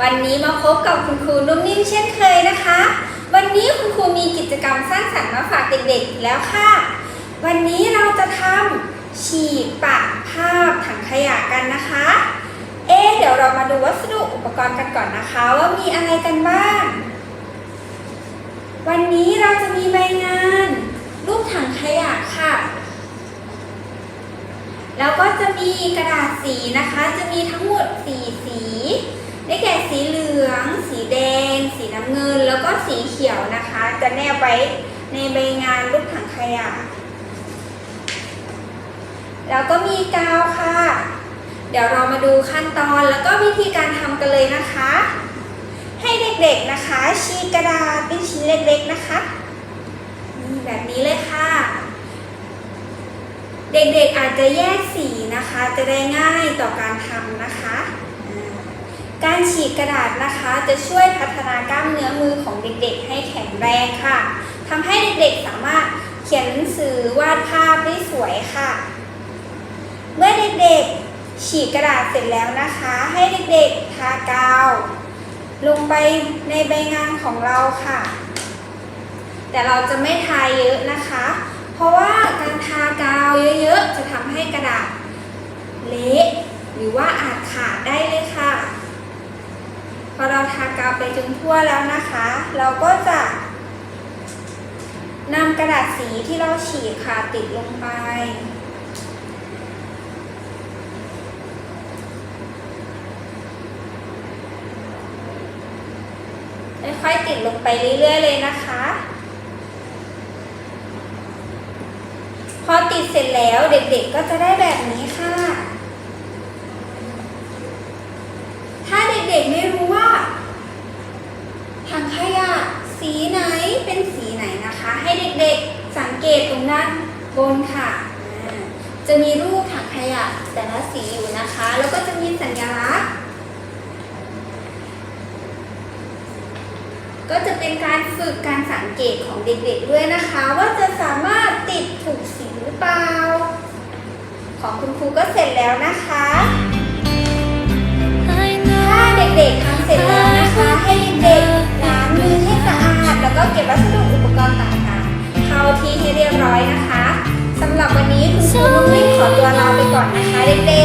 วันนี้มาพบกับคุณครูนุ่มนิ่มเช่นเคยนะคะ วันนี้คุณครูมีกิจกรรมสร้างสรรค์มาฝากเด็กๆแล้วค่ะ วันนี้เราจะทำฉีกปะภาพถังขยะกันนะคะ เอ๊เดี๋ยวเรามาดูวัสดุอุปกรณ์กันก่อนนะคะ ว่ามีอะไรกันบ้าง วันนี้เราจะมีใบงาน รูปถังขยะค่ะ แล้วก็จะมีกระดาษสีนะคะ จะมีทงหมด 4 สี ได้แก่สีเหลือง สีแดง สี น้ำเงินแล้วก็สีเขียวนะคะ จะแนบไว้ในใบงานรูปถังขยะ แล้วก็มีกาวค่ะ เดี๋ยวเรามาดูขั้นตอนแล้วก็วิธีการทำกันเลยนะคะ ให้เด็กๆนะคะ ชีกระดาษเป็นชิ้นเล็กๆนะคะนี่แบบนี้เลยค่ะ เด็กๆอาจจะแยกสีนะคะ จะได้ง่ายต่อการทำนะคะ การฉีกกระดาษนะคะจะช่วยพัฒนากล้ามเนื้อมือของเด็กๆ ให้แข็งแรงค่ะทำให้เด็กๆสามารถเขียนหนังสือวาดภาพได้สวยค่ะ เมื่อเด็กๆฉีกกระดาษเสร็จแล้วนะคะ ให้เด็กๆทากาว ลงไปในใบงานของเราค่ะ แต่เราจะไม่ทาเยอะนะคะ เพราะว่าการทากาวเยอะๆจะทำให้กระดาษเละหรือว่าอาจขาดได้เลยค่ะ พอเราทากาวไปจนทั่วแล้วนะคะ เราก็จะนำกระดาษสีที่เราฉีกค่ะติดลงไป ค่อยๆติดลงไปเรื่อยๆเลยนะคะ พอติดเสร็จแล้วเด็กๆก็จะได้แบบนี้ค่ะ ถ้าเด็กๆไม่รู้ว่าถังขยะสีไหนเป็นสีไหนนะคะ ให้เด็กๆสังเกตตรง ด้านบนค่ะอ่าจะมีรูปถังขยะแต่ละสีอยู่นะคะ แล้วก็จะมีสัญลักษณ์ ก็จะเป็นการฝึกการสังเกตของเด็กๆด้วยนะคะ ว่าจะสามารถติดถูกสีหรือเปล่า ของคุณครูก็เสร็จแล้วนะคะถ้าเด็กๆ ส